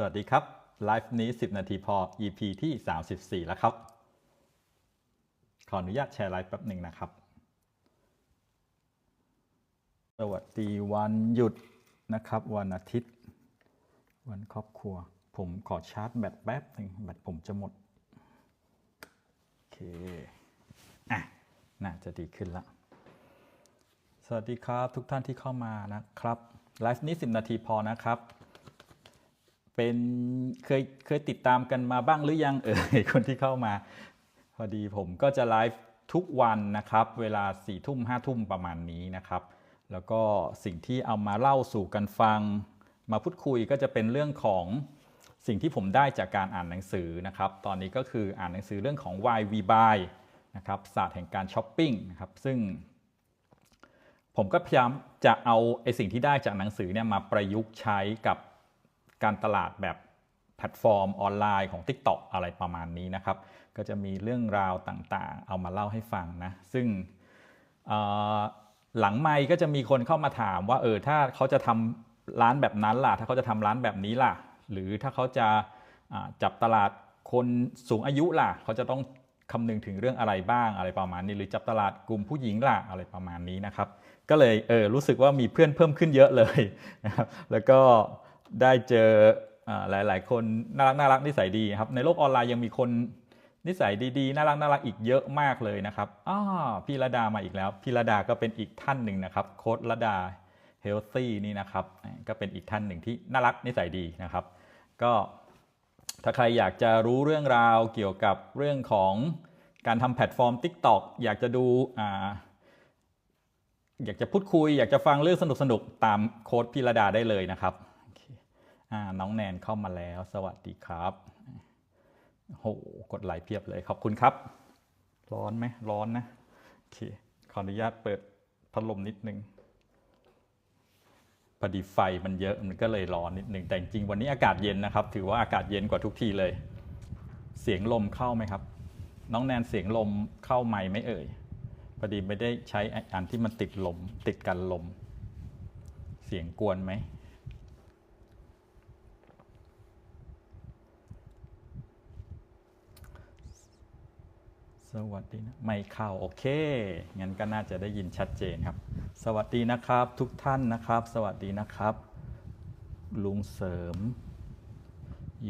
สวัสดีครับ ไลฟ์นี้ 10 นาทีพอ EP ที่ 34 แล้วครับ ขออนุญาตแชร์ไลฟ์แป๊บหนึ่งนะครับ สวัสดีวันหยุดนะครับ วันอาทิตย์ วันครอบครัว ผมขอชาร์จแบตแป๊บหนึ่งแบตผมจะหมด โอเค อะ น่าจะดีขึ้นละ สวัสดีครับทุกท่านที่เข้ามานะครับ ไลฟ์นี้ 10 นาทีพอนะครับ เป็นเคยเคยติดตามกันมาบ้างหรือยังเอ่ยคนที่เข้ามา พอดีผมก็จะไลฟ์ทุกวันนะครับ เวลา4ี่ทุ่มห้าทุ่มประมาณนี้นะครับ แล้วก็สิ่งที่เอามาเล่าสู่กันฟัง มาพูดคุยก็จะเป็นเรื่องของสิ่งที่ผมได้จากการอ่านหนังสือนะครับ ตอนนี้ก็คืออ่านหนังสือเรื่องของ Why We Buy นะครับศาสตร์แห่งการช้อปปิ้งนะครับ ซึ่ง ผมก็พยายามจะเอาไอสิ่งที่ได้จากหนังสือเนี่ยมาประยุกต์ใช้กับ การตลาดแบบแพลตฟอร์มออนไลน์ของ TikTok อะไรประมาณนี้นะครับ ก็จะมีเรื่องราวต่างๆ เอามาเล่าให้ฟังนะ ซึ่งหลังไม่ก็จะมีคนเข้ามาถามว่าเออถ้าเขาจะทำร้านแบบนั้นล่ะ ถ้าเขาจะทำร้านแบบนี้ล่ะ หรือถ้าเขาจะจับตลาดคนสูงอายุล่ะ เขาจะต้องคำนึงถึงเรื่องอะไรบ้างอะไรประมาณนี้ หรือจับตลาดกลุ่มผู้หญิงล่ะอะไรประมาณนี้นะครับ ก็เลยเออรู้สึกว่ามีเพื่อนเพิ่มขึ้นเยอะเลยนะครับแล้วก็ ได้เจออ่าหลายๆ คนน่ารักน่ารักนิสัยดีครับในโลกออนไลน์ยังมีคนนิสัยดีๆน่ารักน่ารักอีกเยอะมากเลยนะครับอ้าพี่ระดามาอีกแล้ว พี่ระดาก็เป็นอีกท่านหนึ่งนะครับโค้ดระดาเฮลตี้นี่นะครับก็เป็นอีกท่านหนึ่งที่น่ารักนิสัยดีนะครับ ก็ถ้าใครอยากจะรู้เรื่องราวเกี่ยวกับเรื่องของการทำแพลตฟอร์ม TikTok อยากจะดูอ่าอยากจะพูดคุย อยากจะฟังเรื่องสนุกๆตามโค้ดพิรดาได้เลยนะครับ น้องแนนเข้ามาแล้ว สวัสดีครับโหกดไลค์เพียบเลยขอบคุณครับ ร้อนไหมร้อนนะโอเคขออนุญาตเปิดพัดลมนิดนึงพอดีไฟมันเยอะมันก็เลยร้อนนิดนึงแต่จริงวันนี้อากาศเย็นนะครับ ถือว่าอากาศเย็นกว่าทุกทีเลย เสียงลมเข้าไหมครับ น้องแนนเสียงลมเข้าไหมไม่เอ่ยพอดีไม่ได้ใช้อันที่มันติดลมติดกันลม เสียงกวนไหม สวัสดีนะไม่เข้าโอเคงั้นก็น่าจะได้ยินชัดเจนครับ สวัสดีนะครับทุกท่านนะครับ สวัสดีนะครับ ลุงเสริม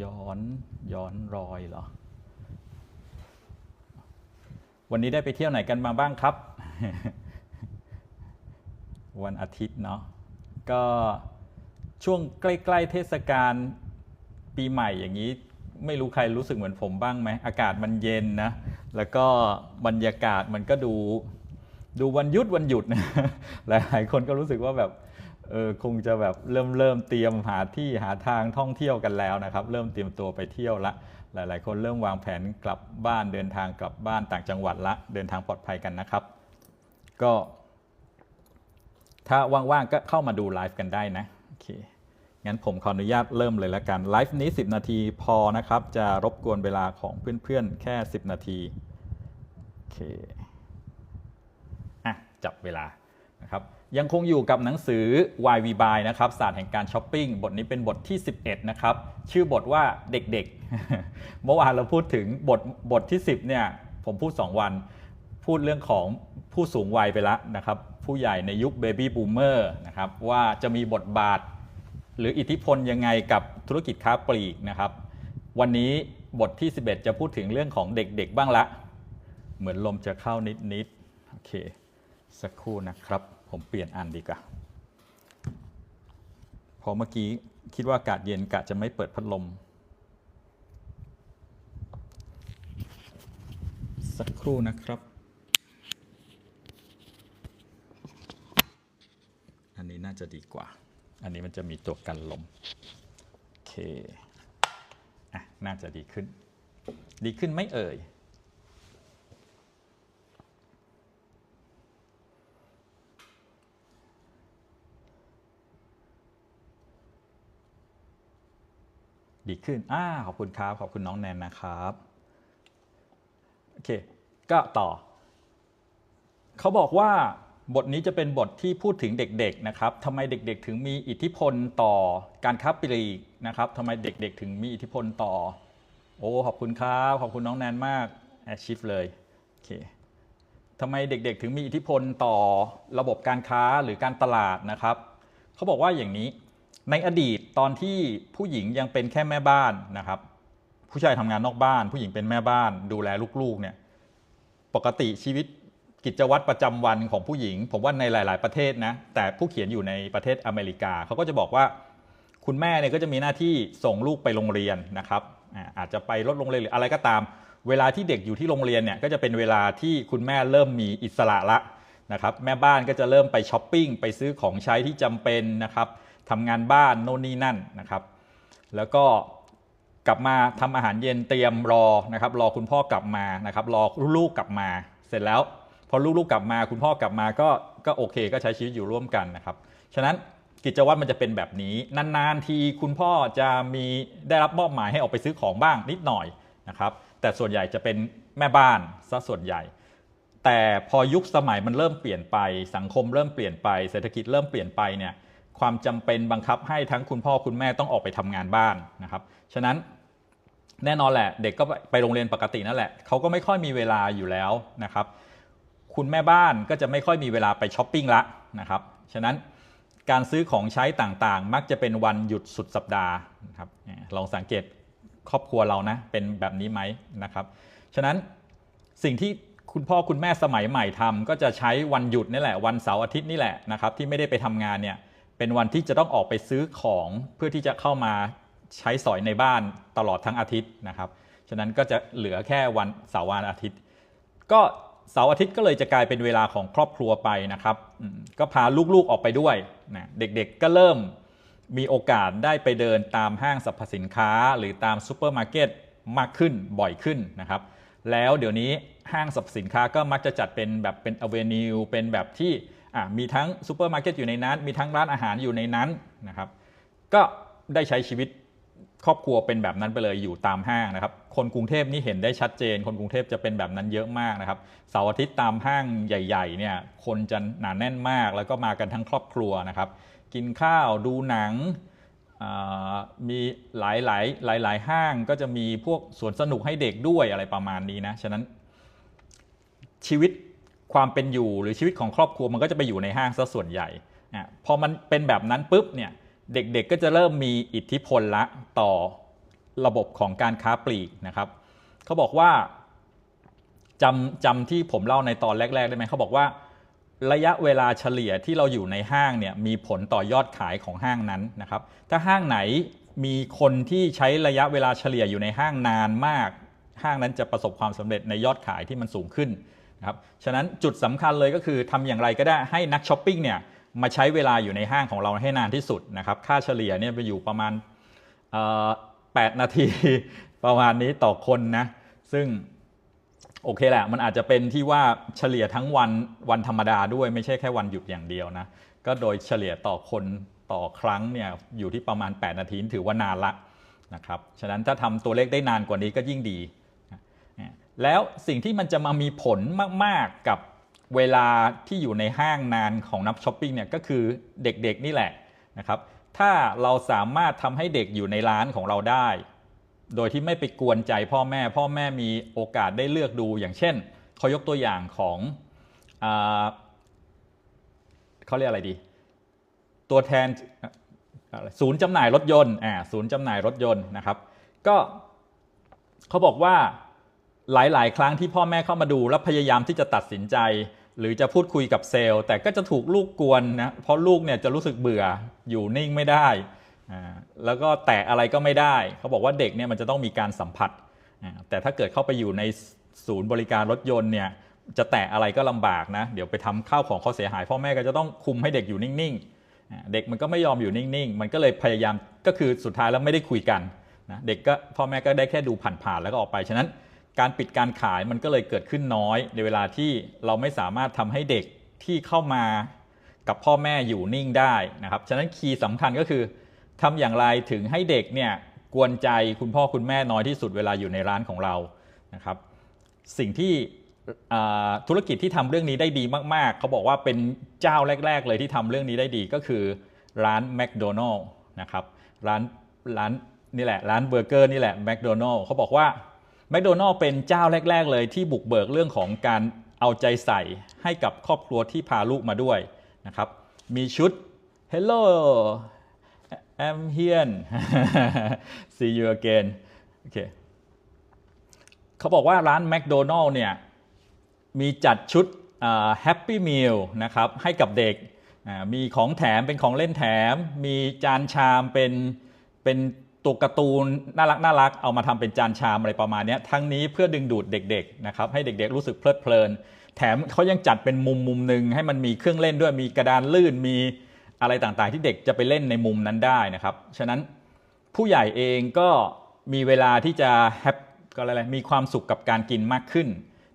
ย้อนย้อนรอยเหรอ วันนี้ได้ไปเที่ยวไหนกันมาบ้างครับ วันอาทิตย์เนาะก็ช่วงใกล้ ๆ เทศกาลปีใหม่อย่างนี้ ไม่รู้ใครรู้สึกเหมือนผมบ้างไหมอากาศมันเย็นนะ แล้วก็บรรยากาศมันก็ดูดูวันหยุดวันหยุดนะหลายๆคนก็รู้สึกว่าแบบเออคงจะแบบเริ่มเริ่มเตรียมหาที่หาทางท่องเที่ยวกันแล้วนะครับ เริ่มเตรียมตัวไปเที่ยวละ หลายๆ คนเริ่มวางแผนกลับบ้านเดินทางกลับบ้านต่างจังหวัดละ เดินทางปลอดภัยกันนะครับ ก็ ถ้าว่างๆก็เข้ามาดูไลฟ์กันได้นะโอเค งั้นผมขออนุญาตเริ่มเลยละกันไลฟ์นี้ 10 นาทีพอนะครับ จะรบกวนเวลาของเพื่อนๆ แค่ 10 นาทีโอเคอะจับเวลานะครับยังคงอยู่กับหนังสือ Why We Buy นะครับศาสตร์แห่งการช้อปปิ้งบทนี้เป็นบทที่ 11 นะครับ ชื่อบทว่าเด็กๆ เมื่อวานเราพูดถึงบทบทที่ 10 เนี่ย ผมพูด 2 วัน พูดเรื่องของผู้สูงวัยไปแล้วนะครับ ผู้ใหญ่ในยุคเบบี้บูมเมอร์นะครับว่าจะมีบทบาท หรืออิทธิพลยังไงกับธุรกิจค้าปลีกนะครับ วันนี้บทที่ 11 จะพูดถึงเรื่องของเด็กๆบ้างละ เหมือนลมจะเข้านิดๆโอเค สักครู่นะครับ ผมเปลี่ยนอันดีกว่าพราะเมื่อกี้คิดว่าอากาศเย็นกะจะไม่เปิดพัดลม สักครู่นะครับ อันนี้น่าจะดีกว่า อันนี้มันจะมีตัวกันลมโอเคอะน่าจะดีขึ้น ดีขึ้นไม่เอ่ยดีขึ้นอ่าขอบคุณครับ ขอบคุณน้องแนนนะครับ โอเค ก็ต่อ เขาบอกว่า บทนี้จะเป็นบทที่พูดถึงเด็กๆนะครับทำไมเด็กๆ ถึงมีอิทธิพลต่อการค้าปลีกนะครับทำไมเด็กๆ ถึงมีอิทธิพลต่อ โอ้ขอบคุณครับขอบคุณน้องแนนมากแอชิฟเลยโอเคทำไมเด็กๆ ถึงมีอิทธิพลต่อระบบการค้าหรือการตลาดนะครับเขาบอกว่าอย่างนี้ในอดีตตอนที่ผู้หญิงยังเป็นแค่แม่บ้านนะครับ ผู้ชายทำงานนอกบ้าน ผู้หญิงเป็นแม่บ้าน ดูแลลูกๆเนี่ยปกติชีวิต กิจวัตรประจำวันของผู้หญิง ผมว่าในหลาย ๆ ประเทศนะ แต่ผู้เขียนอยู่ในประเทศอเมริกา เขาก็จะบอกว่า คุณแม่เนี่ยก็จะมีหน้าที่ส่งลูกไปโรงเรียนนะครับ อาจจะไปรถโรงเรียนหรืออะไรก็ตาม เวลาที่เด็กอยู่ที่โรงเรียนเนี่ยก็จะเป็นเวลาที่คุณแม่เริ่มมีอิสระละนะครับ แม่บ้านก็จะเริ่มไปช้อปปิ้งไปซื้อของใช้ที่จำเป็นนะครับทำงานบ้านโน่นนี่นั่นนะครับ แล้วก็กลับมาทำอาหารเย็นเตรียมรอนะครับ รอคุณพ่อกลับมานะครับ รอลูกกลับมา เสร็จแล้ว พอลูกๆกลับมา คุณพ่อกลับมาก็ก็โอเค ก็ใช้ชีวิตอยู่ร่วมกันนะครับฉะนั้นกิจวัตรมันจะเป็นแบบนี้ นานๆทีคุณพ่อจะมีได้รับมอบหมายให้ออกไปซื้อของบ้างนิดหน่อยนะครับ แต่ส่วนใหญ่จะเป็นแม่บ้านซะส่วนใหญ่ แต่พอยุคสมัยมันเริ่มเปลี่ยนไป สังคมเริ่มเปลี่ยนไปเศรษฐกิจเริ่มเปลี่ยนไปเนี่ยความจำเป็นบังคับให้ทั้งคุณพ่อคุณแม่ต้องออกไปทำงานบ้านนะครับ ฉะนั้นแน่นอนแหละ เด็กก็ไปโรงเรียนปกตินั่นแหละเขาก็ไม่ค่อยมีเวลาอยู่แล้วนะครับ คุณแม่บ้านก็จะไม่ค่อยมีเวลาไปช้อปปิ้งละนะครับ ฉะนั้นการซื้อของใช้ต่างๆ มักจะเป็นวันหยุดสุดสัปดาห์นะครับลองสังเกตครอบครัวเรานะเป็นแบบนี้ไหมนะครับ ฉะนั้นสิ่งที่คุณพ่อคุณแม่สมัยใหม่ทำก็จะใช้วันหยุดนี่แหละวันเสาร์อาทิตย์นี่แหละนะครับที่ไม่ได้ไปทำงานเนี่ยเป็นวันที่จะต้องออกไปซื้อของเพื่อที่จะเข้ามาใช้สอยในบ้านตลอดทั้งอาทิตย์นะครับ ฉะนั้นก็จะเหลือแค่วันเสาร์วันอาทิตย์ ก็ เสาร์อาทิตย์ก็เลยจะกลายเป็นเวลาของครอบครัวไปนะครับ ก็พาลูกๆออกไปด้วยนะเด็กๆก็เริ่มมีโอกาสได้ไปเดินตามห้างสรรพสินค้า หรือตามซูเปอร์มาร์เก็ตมากขึ้นบ่อยขึ้นนะครับ แล้วเดี๋ยวนี้ห้างสรรพสินค้าก็มักจะจัดเป็นแบบเป็นอเวนิวเป็นแบบที่มีทั้งซูเปอร์มาร์เก็ตอยู่ในนั้น มีทั้งร้านอาหารอยู่ในนั้นนะครับ ก็ได้ใช้ชีวิต ครอบครัวเป็นแบบนั้นไปเลยอยู่ตามห้างนะครับ คนกรุงเทพนี่เห็นได้ชัดเจน คนกรุงเทพจะเป็นแบบนั้นเยอะมากนะครับเสาร์อาทิตย์ตามห้างใหญ่ๆเนี่ยคนจะหนาแน่นมาก แล้วก็มากันทั้งครอบครัวนะครับ กินข้าวดูหนังมีหลายหลายหลายหลายๆห้างก็จะมีพวกสวนสนุกให้เด็กด้วยอะไรประมาณนี้นะฉะนั้นชีวิตความเป็นอยู่หรือชีวิตของครอบครัวมันก็จะไปอยู่ในห้างซะส่วนใหญ่อะพอมันเป็นแบบนั้นปุ๊บเนี่ย เด็กๆก็จะเริ่มมีอิทธิพลละต่อระบบของการค้าปลีกนะครับเขาบอกว่าจำจำที่ผมเล่าในตอนแรก ๆ ได้ไหมเขาบอกว่า ระยะเวลาเฉลี่ยที่เราอยู่ในห้างเนี่ยมีผลต่อยอดขายของห้างนั้นนะครับ ถ้าห้างไหนมีคนที่ใช้ระยะเวลาเฉลี่ยอยู่ในห้างนานมาก ห้างนั้นจะประสบความสำเร็จในยอดขายที่มันสูงขึ้นนะครับฉะนั้นจุดสำคัญเลยก็คือทำอย่างไรก็ได้ให้นักช้อปปิ้งเนี่ย มาใช้เวลาอยู่ในห้างของเราให้นานที่สุดนะครับ ค่าเฉลี่ยเนี่ยไปอยู่ประมาณ8นาทีประมาณนี้ต่อคนนะ ซึ่งโอเคแหละ มันอาจจะเป็นที่ว่าเฉลี่ยทั้งวันวันธรรมดาด้วยไม่ใช่แค่วันหยุดอย่างเดียวนะ ก็โดยเฉลี่ยต่อคนต่อครั้งเนี่ยอยู่ที่ประมาณ 8 นาทีถือว่านานละนะครับ ฉะนั้นถ้าทำตัวเลขได้นานกว่านี้ก็ยิ่งดี แล้วสิ่งที่มันจะมามีผลมาก ๆกับ เวลาที่อยู่ในห้างนานของนักช้อปปิ้งเนี่ยก็คือเด็กๆนี่แหละนะครับถ้าเราสามารถทำให้เด็กอยู่ในร้านของเราได้ โดยที่ไม่ไปกวนใจพ่อแม่ พ่อแม่มีโอกาสได้เลือกดูอย่างเช่นเขายกตัวอย่างของอาเขาเรียกอะไรดี ตัวแทนอะไรศูนย์จำหน่ายรถยนต์อ่าศูนย์จำหน่ายรถยนต์นะครับ ก็เขาบอกว่าหลาย ๆ ครั้งที่พ่อแม่เข้ามาดู แล้วพยายามที่จะตัดสินใจ หรือจะพูดคุยกับเซลล์ แต่ก็จะถูกลูกกวนนะเพราะลูกเนี่ยจะรู้สึกเบื่ออยู่นิ่งไม่ได้แล้วก็แตะอะไรก็ไม่ได้ เขาบอกว่าเด็กเนี่ยมันจะต้องมีการสัมผัส แต่ถ้าเกิดเข้าไปอยู่ในศูนย์บริการรถยนต์เนี่ยจะแตะอะไรก็ลำบากนะ เดี๋ยวไปทำข้าวของเขาเสียหาย พ่อแม่ก็จะต้องคุมให้เด็กอยู่นิ่งๆ เด็กมันก็ไม่ยอมอยู่นิ่งๆ มันก็เลยพยายามก็คือสุดท้ายแล้วไม่ได้คุยกันนะเด็กก็พ่อแม่ก็ได้แค่ดูผ่านๆแล้วก็ออกไปฉะนั้น การปิดการขายมันก็เลยเกิดขึ้นน้อย ในเวลาที่เราไม่สามารถทำให้เด็กที่เข้ามากับพ่อแม่อยู่นิ่งได้นะครับ ฉะนั้นคีย์สำคัญก็คือทำอย่างไรถึงให้เด็กเนี่ยกวนใจคุณพ่อคุณแม่น้อยที่สุดเวลาอยู่ในร้านของเรานะครับ สิ่งที่ธุรกิจที่ทำเรื่องนี้ได้ดีมาก ๆ เขาบอกว่าเป็นเจ้าแรก ๆ เลยที่ทำเรื่องนี้ได้ดีก็คือร้านแม d โดนัลล์นะครับร้านร้านนี่แหละร้านเบอร์เกอร์นี่แหละแม d โดนัลล์เขาบอกว่า แม d โดนัลล์เป็นเจ้าแรก ๆ เลยที่บุกเบิกเรื่องของการเอาใจใส่ให้กับครอบครัวที่พาลูกมาด้วยนะครับ มีชุด Hello I'm here see you again โอเคเขาบอกว่าร้านแม d โดนัลล์เนี่ยมีจัดชุดแฮปปี้มิลนะครับให้กับเด็ก มีของแถมเป็นของเล่นแถม มีจานชามเป็นเป็น ตัวการ์ตูนน่ารักน่ารักเอามาทำเป็นจานชามอะไรประมาณนี้ทั้งนี้เพื่อดึงดูดเด็กๆนะครับให้เด็กๆรู้สึกเพลิดเพลิน แถมเขายังจัดเป็นมุมมุมหนึ่งให้มันมีเครื่องเล่นด้วยมีกระดานลื่นมีอะไรต่างๆ ที่เด็กจะไปเล่นในมุมนั้นได้นะครับฉะนั้นผู้ใหญ่เองก็มีเวลาที่จะแฮปก็อะไรมีความสุขกับการกินมากขึ้น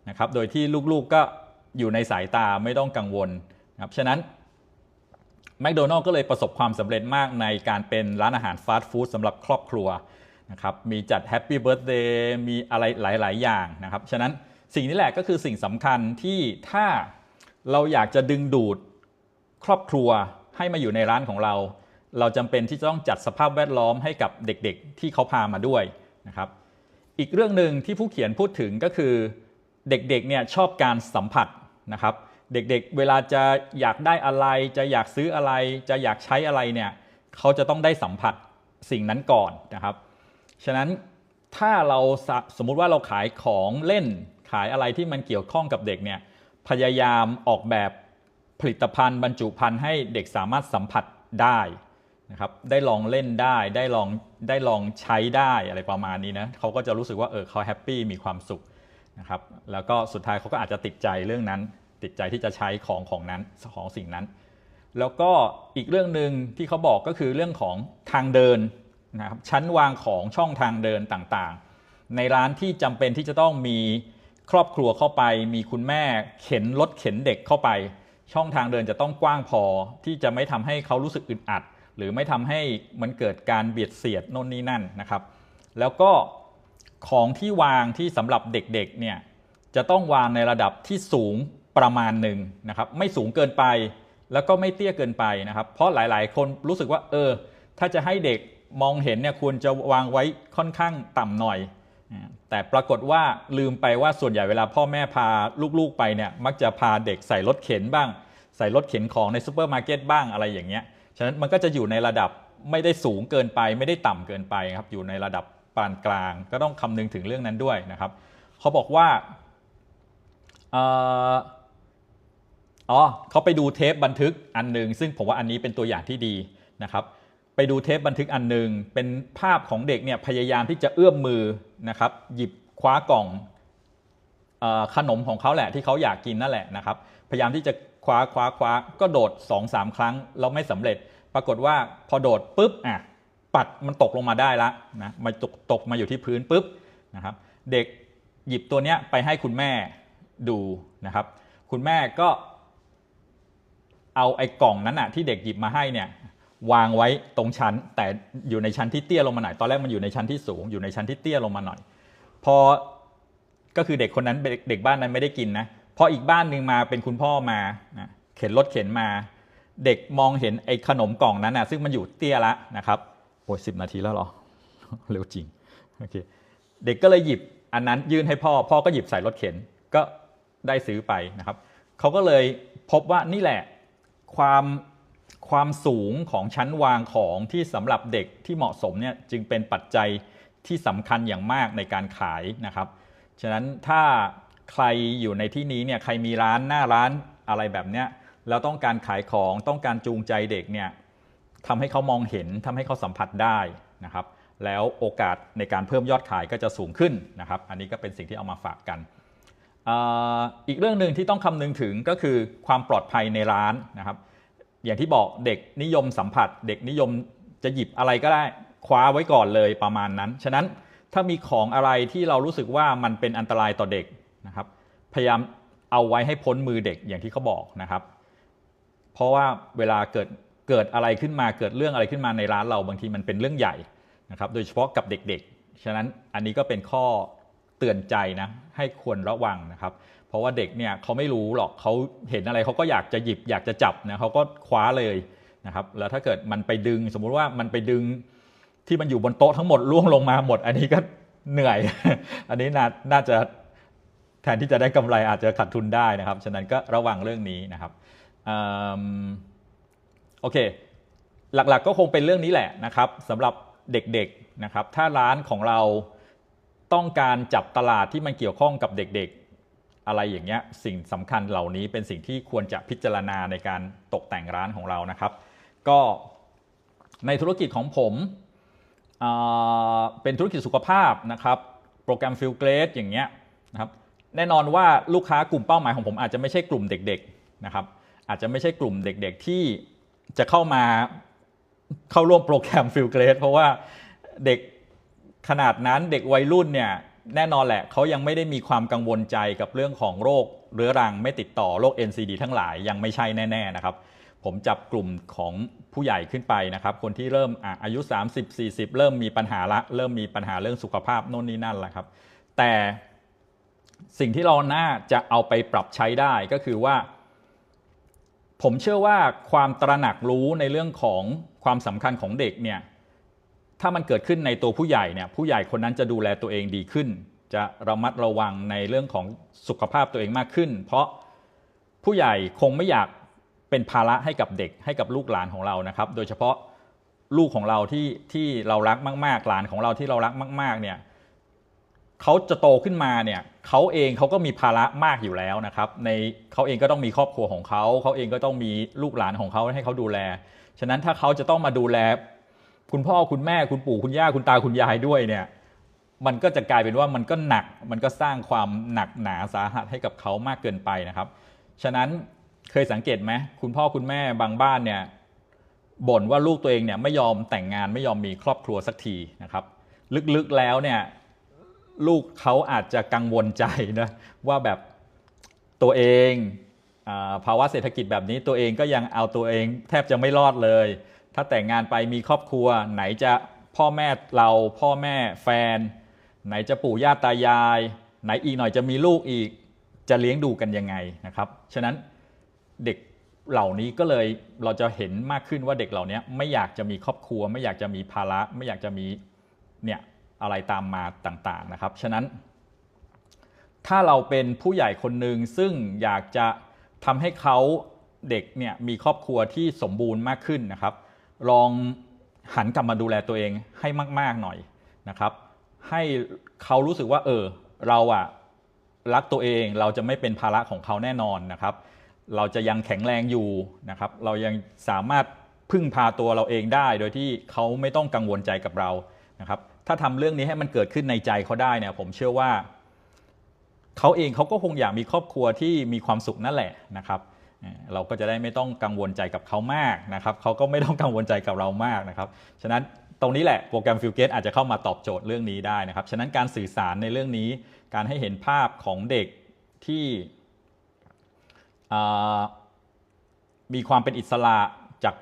นะครับโดยที่ลูกๆก็อยู่ในสายตาไม่ต้องกังวลนะครับฉะนั้น แม d โดนัล s ก็เลยประสบความสำเร็จมากในการเป็นร้านอาหารฟาสต์ฟู้ดสำหรับครอบครัวนะครับมีจัดแฮปปี้เบิร์ a เดย์มีอะไรหลาย ๆ อย่างนะครับ ฉะนั้นสิ่งนี้แหละก็คือสิ่งสำคัญที่ถ้าเราอยากจะดึงดูดครอบครัวให้มาอยู่ในร้านของเรา เราจำเป็นที่จะต้องจัดสภาพแวดล้อมให้กับเด็กๆ ที่เขาพามาด้วยนะครับ อีกเรื่องหนึ่งที่ผู้เขียนพูดถึงก็คือเด็กๆ เนี่ยชอบการสัมผัสนะครับ เด็กๆ เวลาจะอยากได้อะไร จะอยากซื้ออะไร จะอยากใช้อะไรเนี่ยเขาจะต้องได้สัมผัสสิ่งนั้นก่อนนะครับ ฉะนั้นถ้าเราสสมมุติว่าเราขายของเล่นขายอะไรที่มันเกี่ยวข้องกับเด็กเนี่ยพยายามออกแบบผลิตภัณฑ์บรรจุภัณฑ์ให้เด็กสามารถสัมผัสได้นะครับได้ลองเล่นได้ได้ลองได้ลองใช้ได้อะไรประมาณนี้นะเขาก็จะรู้สึกว่าเออเขาแฮปปี้มีความสุขนะครับแล้วก็สุดท้ายเขาก็อาจจะติดใจเรื่องนั้น ติดใจที่จะใช้ของของนั้นของสิ่งนั้น แล้วก็อีกเรื่องหนึ่งที่เขาบอกก็คือเรื่องของทางเดินนะครับชั้นวางของช่องทางเดินต่างๆ ในร้านที่จำเป็นที่จะต้องมีครอบครัวเข้าไป มีคุณแม่เข็นรถเข็นเด็กเข้าไป ช่องทางเดินจะต้องกว้างพอที่จะไม่ทำให้เขารู้สึกอึดอัด หรือไม่ทำให้มันเกิดการเบียดเสียดโน่นนี่นั่นนะครับ แล้วก็ของที่วางที่สำหรับเด็กๆเนี่ยจะต้องวางในระดับที่สูง ประมาณหนึ่งนะครับไม่สูงเกินไป แล้วก็ไม่เตี้ยเกินไปนะครับ เพราะหลายๆ คนรู้สึกว่าเออ ถ้าจะให้เด็กมองเห็นเนี่ยควรจะวางไว้ค่อนข้างต่ำหน่อย แต่ปรากฏว่าลืมไปว่าส่วนใหญ่เวลาพ่อแม่พาลูกๆไปเนี่ยมักจะพาเด็กใส่รถเข็นบ้าง ใส่รถเข็นของในซูเปอร์มาร์เก็ตบ้างอะไรอย่างเงี้ยฉะนั้นมันก็จะอยู่ในระดับไม่ได้สูงเกินไป ไม่ได้ต่ำเกินไปครับอยู่ในระดับปานกลาง ก็ต้องคำนึงถึงเรื่องนั้นด้วยนะครับ เขาบอกว่า เอ๋อเขาไปดูเทปบันทึกอันหนึ่งซึ่งผมว่าอันนี้เป็นตัวอย่างที่ดีนะครับไปดูเทปบันทึกอันหนึ่งเป็นภาพของเด็กเนี่ยพยายามที่จะเอื้อมมือนะครับหยิบคว้ากล่องอขนมของเขาแหละที่เขาอยากกินนั่นแหละนะครับพยายามที่จะคว้าคว้าคว้าก็โดด2อสาครั้งแล้วไม่สำเร็จ ปรากฏว่าพอโดดปุ๊บอะปัดมันตกลงมาได้ละนะมันตกตกมาอยู่ที่พื้นปุ๊บนะครับเด็กหยิบตัวเนี้ยไปให้คุณแม่ดูนะครับคุณแม่ก็ เอาไอ้กล่องนั้นอะที่เด็กหยิบมาให้เนี่ยวางไว้ตรงชั้น แต่อยู่ในชั้นที่เตี้ยลงมาหน่อยตอนแรกมันอยู่ในชั้นที่สูง อยู่ในชั้นที่เตี้ยลงมาหน่อย พอก็คือเด็กคนนั้นเด็กบ้านนั้นไม่ได้กินนะพออีกบ้านหนึ่งมาเป็นคุณพ่อมานะเข็นรถเข็นมา เด็กมองเห็นไอ้ขนมกล่องนั้นนะซึ่งมันอยู่เตี้ยละนะครับโอ้ยสิบนาทีแล้วหรอเร็วจริงโอเคเด็กก็เลยหยิบอันนั้นยื่นให้พ่อ พ่อก็หยิบใส่รถเข็นก็ได้ซื้อไปนะครับเขาก็เลยพบว่านี่แหละ ความความสูงของชั้นวางของที่สำหรับเด็กที่เหมาะสมเนี่ยจึงเป็นปัจจัยที่สำคัญอย่างมากในการขายนะครับ ฉะนั้นถ้าใครอยู่ในที่นี้เนี่ยใครมีร้านหน้าร้านอะไรแบบเนี้ยแล้วต้องการขายของต้องการจูงใจเด็กเนี่ยทำให้เขามองเห็นทำให้เขาสัมผัสได้นะครับ แล้วโอกาสในการเพิ่มยอดขายก็จะสูงขึ้นนะครับ อันนี้ก็เป็นสิ่งที่เอามาฝากกัน อีกเรื่องหนึ่งที่ต้องคำนึงถึงก็คือความปลอดภัยในร้านนะครับ อย่างที่บอกเด็กนิยมสัมผัส เด็กนิยมจะหยิบอะไรก็ได้คว้าไว้ก่อนเลยประมาณนั้น ฉะนั้นถ้ามีของอะไรที่เรารู้สึกว่ามันเป็นอันตรายต่อเด็กนะครับ พยายามเอาไว้ให้พ้นมือเด็กอย่างที่เขาบอกนะครับ เพราะว่าเวลาเกิดเกิดอะไรขึ้นมาเกิดเรื่องอะไรขึ้นมาในร้านเราบางทีมันเป็นเรื่องใหญ่นะครับ โดยเฉพาะกับเด็กๆ ฉะนั้นอันนี้ก็เป็นข้อ เตือนใจนะให้ควรระวังนะครับเพราะว่าเด็กเนี่ยเขาไม่รู้หรอกเขาเห็นอะไรเขาก็อยากจะหยิบอยากจะจับนะเขาก็คว้าเลยนะครับแล้วถ้าเกิดมันไปดึงสมมุติว่ามันไปดึงที่มันอยู่บนโต๊ะทั้งหมดล่วงลงมาหมด อันนี้ก็เหนื่อย อันนี้นาน่าจะแทนที่จะได้กำไรอาจจะขาดทุนได้นะครับ ฉะนั้นก็ระวังเรื่องนี้นะครับอืมโอเค หลักๆก็คงเป็นเรื่องนี้แหละนะครับสำหรับเด็กๆนะครับ ถ้าร้านของเรา ต้องการจับตลาดที่มันเกี่ยวข้องกับเด็กๆ อะไรอย่างเงี้ยสิ่งสำคัญเหล่านี้เป็นสิ่งที่ควรจะพิจารณาในการตกแต่งร้านของเรานะครับ ก็ในธุรกิจของผมเป็นธุรกิจสุขภาพนะครับ โปรแกรมฟิลเกรดอย่างเงี้ยนะครับแน่นอนว่าลูกค้ากลุ่มเป้าหมายของผมอาจจะไม่ใช่กลุ่มเด็กๆนะครับอาจจะไม่ใช่กลุ่มเด็กๆที่จะเข้ามาเข้าร่วมโปรแกรมฟิลเกรดเพราะว่าเด็ก ขนาดนั้นเด็กวัยรุ่นเนี่ยแน่นอนแหละเขายังไม่ได้มีความกังวลใจกับเรื่องของโรคเรื้อรังไม่ติดต่อโรค NCD ทั้งหลายยังไม่ใช่แน่ ๆ นะครับ ผมจับกลุ่มของผู้ใหญ่ขึ้นไปนะครับ คนที่เริ่มอายุ 30 40 เริ่มมีปัญหาละ เริ่มมีปัญหาเรื่องสุขภาพโน่นนี่นั่นละครับ แต่สิ่งที่เราน่าจะเอาไปปรับใช้ได้ก็คือว่า ผมเชื่อว่าความตระหนักรู้ในเรื่องของความสำคัญของเด็กเนี่ย ถ้ามันเกิดขึ้นในตัวผู้ใหญ่เนี่ยผู้ใหญ่คนนั้นจะดูแลตัวเองดีขึ้น จะระมัดระวังในเรื่องของสุขภาพตัวเองมากขึ้น เพราะผู้ใหญ่คงไม่อยากเป็นภาระให้กับเด็กให้กับลูกหลานของเรานะครับ โดยเฉพาะลูกของเราที่ที่เรารักมาก ๆ หลานของเราที่เรารักมาก ๆ เนี่ยเขาจะโตขึ้นมาเนี่ยเขาเองเขาก็มีภาระมากอยู่แล้วนะครับ ในเขาเองก็ต้องมีครอบครัวของเขาเขาเองก็ต้องมีลูกหลานของเขาให้เขาดูแล ฉะนั้นถ้าเขาจะต้องมาดูแล คุณพ่อคุณแม่คุณปู่คุณย่าคุณตาคุณยายด้วยเนี่ยมันก็จะกลายเป็นว่ามันก็หนักมันก็สร้างความหนักหนาสาหัสให้กับเขามากเกินไปนะครับ ฉะนั้นเคยสังเกตไหมคุณพ่อคุณแม่บางบ้านเนี่ยบ่นว่าลูกตัวเองเนี่ยไม่ยอมแต่งงานไม่ยอมมีครอบครัวสักทีนะครับ ลึกๆแล้วเนี่ยลูกเขาอาจจะกังวลใจนะว่าแบบตัวเองอภาวะเศรษฐกิจแบบนี้ตัวเองก็ยังเอาตัวเองแทบจะไม่รอดเลย ถ้าแต่งงานไปมีครอบครัว ไหนจะพ่อแม่เราพ่อแม่แฟน ไหนจะปู่ย่าตายาย ไหนอีกหน่อยจะมีลูกอีก จะเลี้ยงดูกันยังไงนะครับ ฉะนั้นเด็กเหล่านี้ก็เลยเราจะเห็นมากขึ้นว่าเด็กเหล่านี้ไม่อยากจะมีครอบครัว ไม่อยากจะมีภาระ ไม่อยากจะมีเนี่ยอะไรตามมาต่างๆนะครับ ฉะนั้น ถ้าเราเป็นผู้ใหญ่คนหนึ่งซึ่งอยากจะทำให้เขาเด็กเนี่ยมีครอบครัวที่สมบูรณ์มากขึ้นนะครับ ลองหันกลับมาดูแลตัวเองให้มาก ๆหน่อยนะครับ ให้เขารู้สึกว่าเออเราอะรักตัวเองเราจะไม่เป็นภาระของเขาแน่นอนนะครับ เราจะยังแข็งแรงอยู่นะครับ เรายังสามารถพึ่งพาตัวเราเองได้ โดยที่เขาไม่ต้องกังวลใจกับเรานะครับ ถ้าทำเรื่องนี้ให้มันเกิดขึ้นในใจเขาได้เนี่ยผมเชื่อว่าเขาเองเขาก็คงอยากมีครอบครัวที่มีความสุขนั่นแหละนะครับ เราก็จะได้ไม่ต้องกังวลใจกับเขามากนะครับเขาก็ไม่ต้องกังวลใจกับเรามากนะครับฉะนั้นตรงนี้แหละโปรแกรมฟิลเกตอาจจะเข้ามาตอบโจทย์เรื่องนี้ได้นะครับฉะนั้นการสื่อสารในเรื่องนี้ การให้เห็นภาพของเด็กที่มีความเป็นอิสระจาก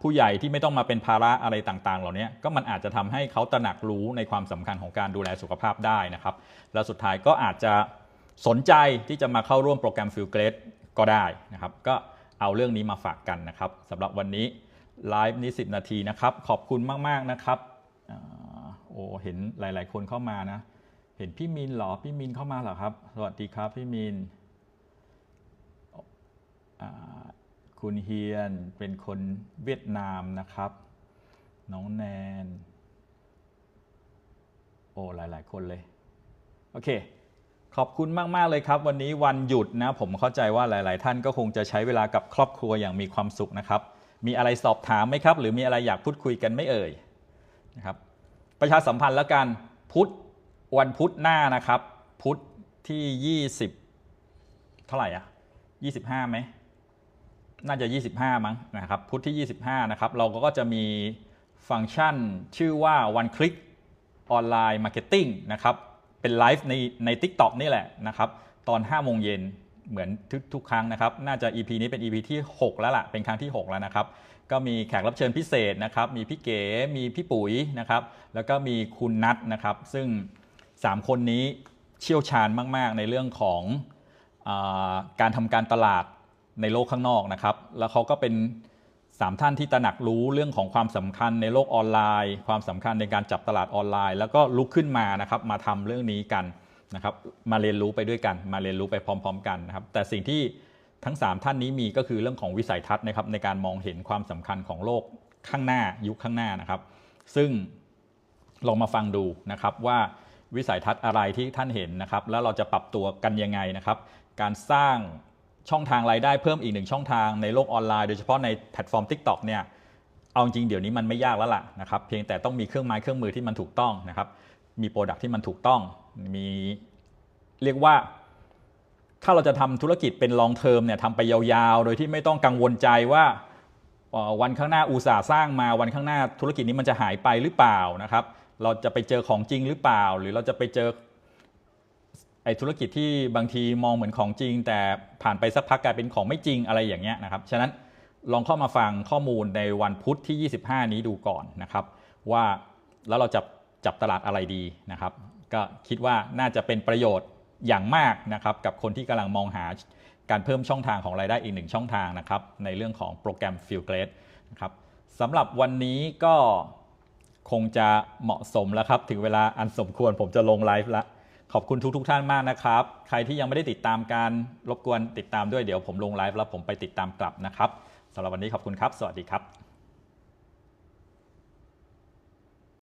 ผู้ใหญ่ที่ไม่ต้องมาเป็นภาระอะไรต่าง ๆ เหล่านี้ก็มันอาจจะทำให้เขาตระหนักรู้ในความสำคัญของการดูแลสุขภาพได้นะครับ แล้วสุดท้ายก็อาจจะสนใจที่จะมาเข้าร่วมโปรแกรมฟิลเกรด ก็ได้นะครับ ก็เอาเรื่องนี้มาฝากกันนะครับสำหรับวันนี้ไลฟ์นี้ 10 นาทีนะครับ ขอบคุณมาก ๆ นะครับอโอ้เห็นหลาย ๆ คนเข้ามานะ เห็นพี่มินเหรอ พี่มินเข้ามาเหรอครับ สวัสดีครับพี่มินคุณเฮียนเป็นคนเวียดนามนะครับ น้องแนน โอ้หลาย ๆ คนเลย โอเค ขอบคุณมาก ๆ เลยครับ วันนี้วันหยุดนะ ผมเข้าใจว่าหลาย ๆ ท่านก็คงจะใช้เวลากับครอบครัวอย่างมีความสุขนะครับ มีอะไรสอบถามไหมครับ หรือมีอะไรอยากพูดคุยกันไม่เอ่ยนะครับประชาสัมพันธ์แล้วกันพุธวันพุธหน้านะครับ พุธที่ 20 เท่าไหร่อะ25ไหมน่าจะ 25 มั้งนะครับพุธที่ 25 นะครับ เราก็จะมีฟังก์ชันชื่อว่า one click ออนไลน์มาร์เก็ตติ้งนะครับ เป็นไลฟ์ในใน TikTok นี่แหละนะครับตอน5โมงเย็นเหมือนทุกทุกครั้งนะครับ น่าจะ EP นี้เป็น EP ที่ 6 แล้วล่ะ เป็นครั้งที่ 6 แล้วนะครับ ก็มีแขกรับเชิญพิเศษนะครับ มีพี่เก๋ มีพี่ปุ๋ยนะครับ แล้วก็มีคุณนัทนะครับ ซึ่ง 3 คนนี้เชี่ยวชาญมาก ๆ ในเรื่องของอการทำการตลาดในโลกข้างนอกนะครับ แล้วเขาก็เป็น สามท่านที่ตระหนักรู้เรื่องของความสำคัญในโลกออนไลน์ ความสำคัญในการจับตลาดออนไลน์ แล้วก็ลุกขึ้นมานะครับมาทำเรื่องนี้กันนะครับมาเรียนรู้ไปด้วยกัน มาเรียนรู้ไปพร้อม ๆ กันนะครับแต่สิ่งที่ทั้ง 3 ท่านนี้มีก็คือเรื่องของวิสัยทัศน์นะครับในการมองเห็นความสำคัญของโลกข้างหน้ายุคข้างหน้านะครับ ซึ่งลองมาฟังดูนะครับว่าวิสัยทัศน์อะไรที่ท่านเห็นนะครับ แล้วเราจะปรับตัวกันยังไงนะครับ การสร้าง ช่องทางรายได้เพิ่มอีกหนึ่งช่องทางในโลกออนไลน์โดยเฉพาะในแพลตฟอร์ม TikTok เนี่ยเอาจริงเดี๋ยวนี้มันไม่ยากแล้วล่ะนะครับเพียงแต่ต้องมีเครื่องไม้เครื่องมือที่มันถูกต้องนะครับมีโปรดักที่มันถูกต้องมีเรียกว่าถ้าเราจะทำธุรกิจเป็น long term เนี่ยทำไปยาวๆ โดยที่ไม่ต้องกังวลใจว่าวันข้างหน้าอุตสาห์สร้างมาวันข้างหน้าธุรกิจนี้มันจะหายไปหรือเปล่านะครับ เราจะไปเจอของจริงหรือเปล่า หรือเราจะไปเจอ ไอ้ธุรกิจที่บางทีมองเหมือนของจริง แต่ผ่านไปสักพักกลายเป็นของไม่จริงอะไรอย่างเงี้ยนะครับ ฉะนั้นลองเข้ามาฟังข้อมูลในวันพุธที่ 25 นี้ดูก่อนนะครับ ว่าแล้วเราจะจับตลาดอะไรดีนะครับ ก็คิดว่าน่าจะเป็นประโยชน์อย่างมากนะครับกับคนที่กำลังมองหาการเพิ่มช่องทางของรายได้อีกหนึ่งช่องทางนะครับในเรื่องของโปรแกรม f i e l Grade นะครับสำหรับวันนี้ก็คงจะเหมาะสมแล้วครับ ถึงเวลาอันสมควรผมจะลงไลฟ์ละ ขอบคุณทุกทท่านมากนะครับ ใครที่ยังไม่ได้ติดตามการรบกวนติดตามด้วยเดี๋ยวผมลงไลฟ์แล้วผมไปติดตามกลับนะครับสำหรับวันนี้ขอบคุณครับ สวัสดีครับ